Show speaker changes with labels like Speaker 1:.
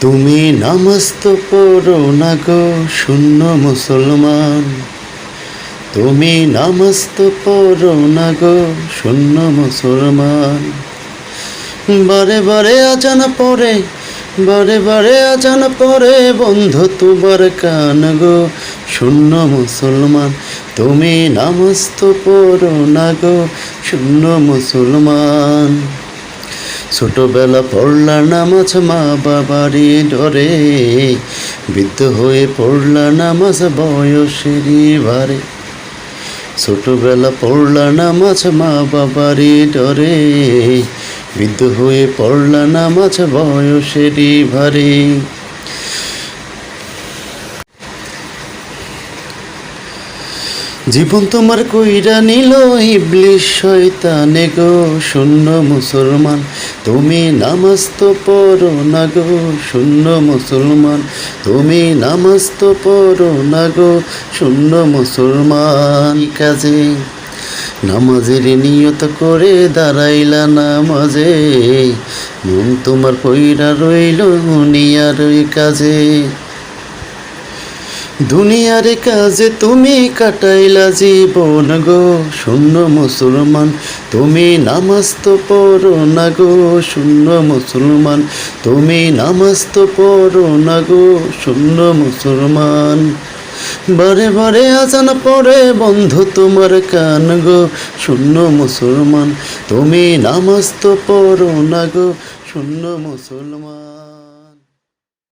Speaker 1: তুমি নামাজ তো পড়ো না গো, শূন্য মুসলমান। তুমি নামাজ তো পড়ো না গো, শূন্য মুসলমান। বারে বারে আজান পরে বারে বারে আজান পরে বন্ধু তোমার কান গো, শূন্য মুসলমান। তুমি নামাজ তো পড়ো না গো, শূন্য মুসলমান। ছোটবেলা পড়লা নামাজ মা বাবারে ডরে। বৃদ্ধ হয়ে পড়লা নামাজ বয়সেরই ভারে ছোটবেলা পড়লা নামাজ মা বাবারে ডরে। বৃদ্ধ হয়ে পড়লা নামাজ বয়সেরই ভারে জীবন তোমার কইরা নিল ইবলিশ শয়তানে গো, শূন্য মুসলমান। তুমি নামাজ তো পড়ো না গো, শূন্য মুসলমান। তুমি নামাজ তো পড়ো না গো, শূন্য মুসলমান। কাজে নামাজের নিয়ত করে দাঁড়াইলা নামাজে, মন তোমার কইরা রইল দুনিয়ার ওই কাজে। দুনিয়ার কাজে তুমি কাটাইলা জীবন গো, শূন্য মুসলমান। তুমি নামাজ তো পড়ো না গো, শূন্য মুসলমান। তুমি নামাজ তো পড়ো না গো, শূন্য মুসলমান। বারে বারে আজান পড়ে বন্ধু তোমার কান গো, শূন্য মুসলমান। তুমি নামাজ তো পড়ো না গো, শূন্য মুসলমান।